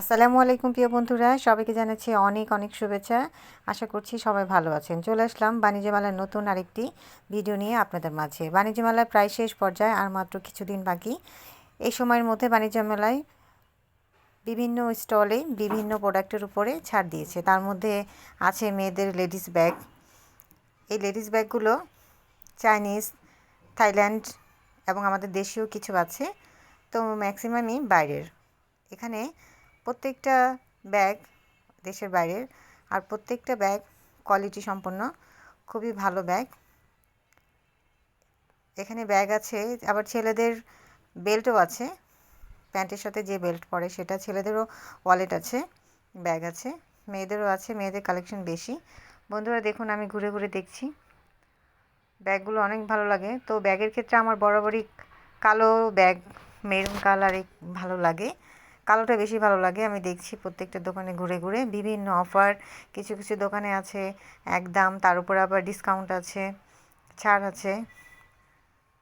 আসসালামু আলাইকুম প্রিয় বন্ধুরা, সবাইকে জানাচ্ছি অনেক অনেক শুভেচ্ছা। আশা করছি সবাই ভালো আছেন। চলে আসলাম বাণিজ্য মেলার নতুন আরেকটি ভিডিও নিয়ে আপনাদের মাঝে। বাণিজ্য মেলার প্রায় শেষ পর্যায়ে আর মাত্র কিছুদিন বাকি। এই সময়ের মধ্যে বাণিজ্য মেলায় বিভিন্ন স্টলে বিভিন্ন প্রোডাক্টের উপরে ছাড় দিয়েছে। তার মধ্যে আছে মেয়েদের লেডিস ব্যাগ। এই লেডিস ব্যাগগুলো চাইনিজ, থাইল্যান্ড এবং আমাদের দেশীয় কিছু আছে, তো ম্যাক্সিমামই বাইরের। এখানে প্রত্যেকটা ব্যাগ দেশের বাইরের আর প্রত্যেকটা ব্যাগ কোয়ালিটি সম্পন্ন, খুবই ভালো ব্যাগ এখানে ব্যাগ আছে, আবার ছেলেদের বেল্টও আছে। প্যান্টের সাথে যে বেল্ট পরে সেটা ছেলেদেরও ওয়ালেট আছে ব্যাগ আছে। মেয়েদেরও আছে, মেয়েদের কালেকশন বেশি। বন্ধুরা দেখুন, আমি ঘুরে ঘুরে দেখছি। ব্যাগগুলো অনেক ভালো লাগে। তো ব্যাগের ক্ষেত্রে আমার বরাবরই কালো ব্যাগ মেরুন কালারে ভালো লাগে। কালোটা বেশি ভালো লাগে, আমি দেখছি প্রত্যেকটা দোকানে ঘুরে ঘুরে। বিভিন্ন অফার, কিছু কিছু দোকানে আছে একদম তার উপর আবার ডিসকাউন্ট আছে, ছাড় আছে।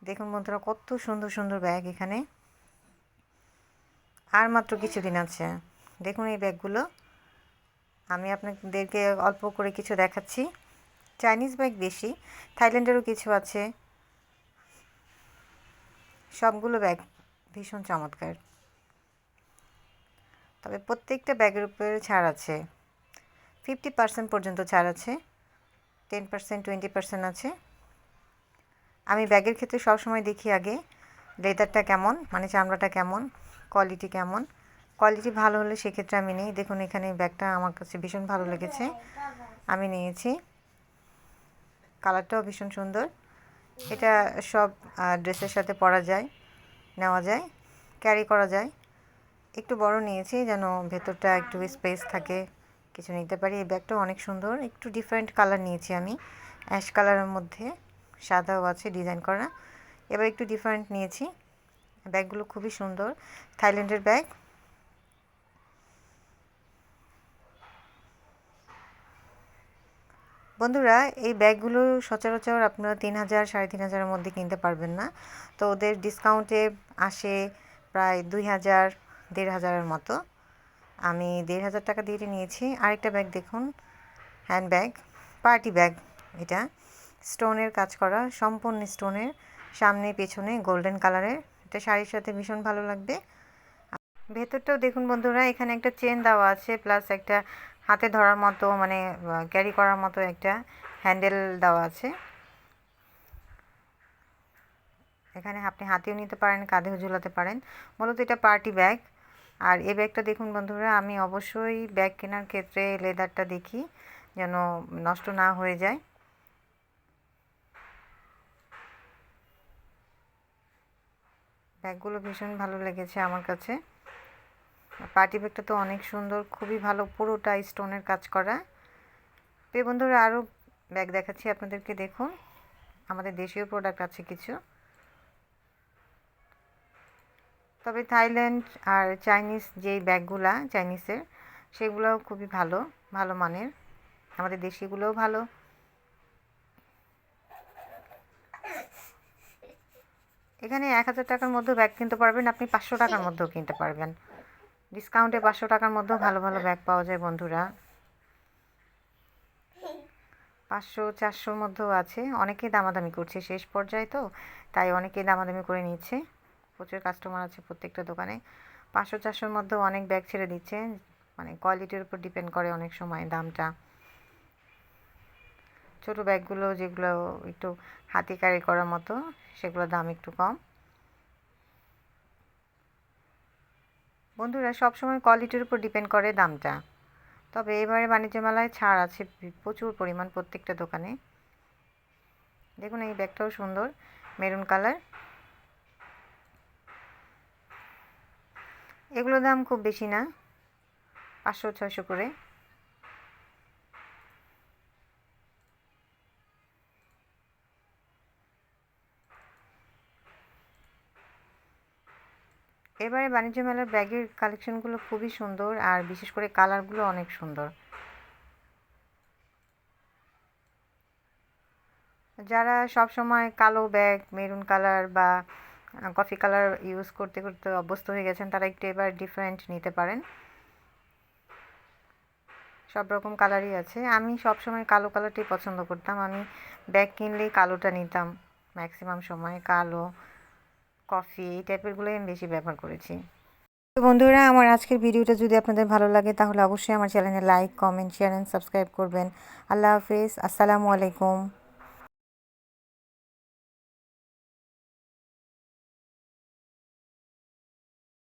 দেখুন বন্ধুরা, কত সুন্দর সুন্দর ব্যাগ এখানে। আর মাত্র কিছুদিন আছে। দেখুন এই ব্যাগগুলো। আমি আপনাদেরকে অল্প করে কিছু দেখাচ্ছি। চাইনিজ ব্যাগ বেশি, থাইল্যান্ডেরও কিছু আছে। সবগুলো ব্যাগ ভীষণ চমৎকার। তবে প্রত্যেকটা ব্যাগের উপরে ছাড় আছে। ফিফটি পার্সেন্ট পর্যন্ত ছাড় আছে, টেন পার্সেন্ট, টোয়েন্টি পার্সেন্ট আছে। আমি ব্যাগের ক্ষেত্রে সবসময় দেখি আগে, লেদারটা কেমন মানে চামড়াটা কেমন, কোয়ালিটি কেমন। কোয়ালিটি ভালো হলে সেক্ষেত্রে আমি নিই। দেখুন, এখানে ব্যাগটা আমার কাছে ভীষণ ভালো লেগেছে। আমি নিয়েছি। কালারটাও ভীষণ সুন্দর। এটা সব ড্রেসের সাথে পরা যায়, নেওয়া যায়, ক্যারি করা যায়। একটু বড় নিয়েছি যেন ভেতরটা একটু স্পেস থাকে, কিছু নিতে পারি। এই ব্যাগটা অনেক সুন্দর, একটু ডিফারেন্ট কালার নিয়েছি আমি। অ্যাশ কালারের মধ্যে সাদাও আছে ডিজাইন করা। এবার একটু ডিফারেন্ট নিয়েছি। ব্যাগগুলো খুবই সুন্দর। থাইল্যান্ডের ব্যাগ বন্ধুরা, এই ব্যাগগুলো সচরাচর আপনারা তিন হাজার, সাড়ে তিন হাজারের মধ্যে কিনতে পারবেন না। তো ওদের ডিসকাউন্টে আসে প্রায় দুই হাজার দেড় হাজারের মতো। আমি দেড় হাজার টাকা দিয়ে নিয়েছি। আরেকটা ব্যাগ দেখুন হ্যান্ড ব্যাগ পার্টি ব্যাগ এটা। স্টোনের কাজ করা, সম্পূর্ণ স্টোনের সামনে, পেছনে গোল্ডেন কালারের এটা শাড়ির সাথে ভীষণ ভালো লাগবে। ভেতরটাও দেখুন বন্ধুরা, এখানে একটা চেন দেওয়া আছে প্লাস একটা হাতে ধরার মতো মানে ক্যারি করার মতো একটা হ্যান্ডেল দেওয়া আছে। এখানে আপনি হাতেও নিতে পারেন, কাঁধেও ঝুলাতে পারেন। মূলত এটা পার্টি ব্যাগ আর এই ব্যাগটা দেখুন বন্ধুরা, আমি অবশ্যই ব্যাগ কেনার ক্ষেত্রে লেদারটা দেখি যেন নষ্ট না হয়ে যায়। ব্যাগগুলো ভীষণ ভালো লেগেছে আমার কাছে। পার্টি ব্যাগটা তো অনেক সুন্দর, খুবই ভালো, পুরোটা স্টোনের কাজ করা। প্রিয় বন্ধুরা, আরও ব্যাগ দেখাচ্ছি আপনাদেরকে, দেখুন। আমাদের দেশীয় প্রোডাক্ট আছে কিছু। তবে থাইল্যান্ড আর চাইনিজ যেই ব্যাগগুলা চাইনিজের, সেগুলোও খুবই ভালো ভালো মানের। আমাদের দেশিগুলোও ভালো। এখানে এক হাজার টাকার মধ্যেও ব্যাগ কিনতে পারবেন, আপনি পাঁচশো টাকার মধ্যেও কিনতে পারবেন। ডিসকাউন্টে পাঁচশো টাকার মধ্যেও ভালো ভালো ব্যাগ পাওয়া যায় বন্ধুরা। পাঁচশো, চারশোর মধ্যেও আছে। অনেকেই দামাদামি করছে শেষ পর্যায়ে তো, তাই অনেকেই দামাদামি করে নিচ্ছে। প্রচুর কাস্টমার আছে প্রত্যেকটা দোকানে। পাঁচশো, চারশোর মধ্যে অনেক ব্যাগ ছেড়ে দিচ্ছে। মানে কোয়ালিটির উপর ডিপেন্ড করে অনেক সময় দামটা। ছোট ব্যাগগুলো যেগুলো একটু হাতি ক্যারি করার মতো, সেগুলোর দাম একটু কম। বন্ধুরা, সবসময় কোয়ালিটির উপর ডিপেন্ড করে দামটা। তবে এবারে বাণিজ্য মেলায় ছাড় আছে প্রচুর পরিমাণ প্রত্যেকটা দোকানে। দেখুন এই ব্যাগটাও সুন্দর মেরুন কালার এগুলোর দাম খুব বেশি না, পাঁচশো, ছয়শো করে। এবারে বাণিজ্য মেলার ব্যাগের কালেকশনগুলো খুবই সুন্দর আর বিশেষ করে কালারগুলো অনেক সুন্দর। যারা সব সময় কালো ব্যাগ, মেরুন কালার বা কফি কালার ইউজ করতে করতে অভ্যস্ত হয়ে গেছেন, তারা একটু এবার ডিফারেন্ট নিতে পারেন। সব রকম কালারই আছে। আমি সব সময় কালো কালারটাই পছন্দ করতাম। আমি ব্যাগ কিনলেই কালোটা নিতাম ম্যাক্সিমাম সময়। কালো কফি এই টাইপেরগুলোই আমি বেশি ব্যবহার করেছি। তো বন্ধুরা, আমার আজকের ভিডিওটা যদি আপনাদের ভালো লাগে, তাহলে অবশ্যই আমার চ্যানেলে like comment share and subscribe করবেন। আল্লাহ হাফিজ। আসসালামু আলাইকুম।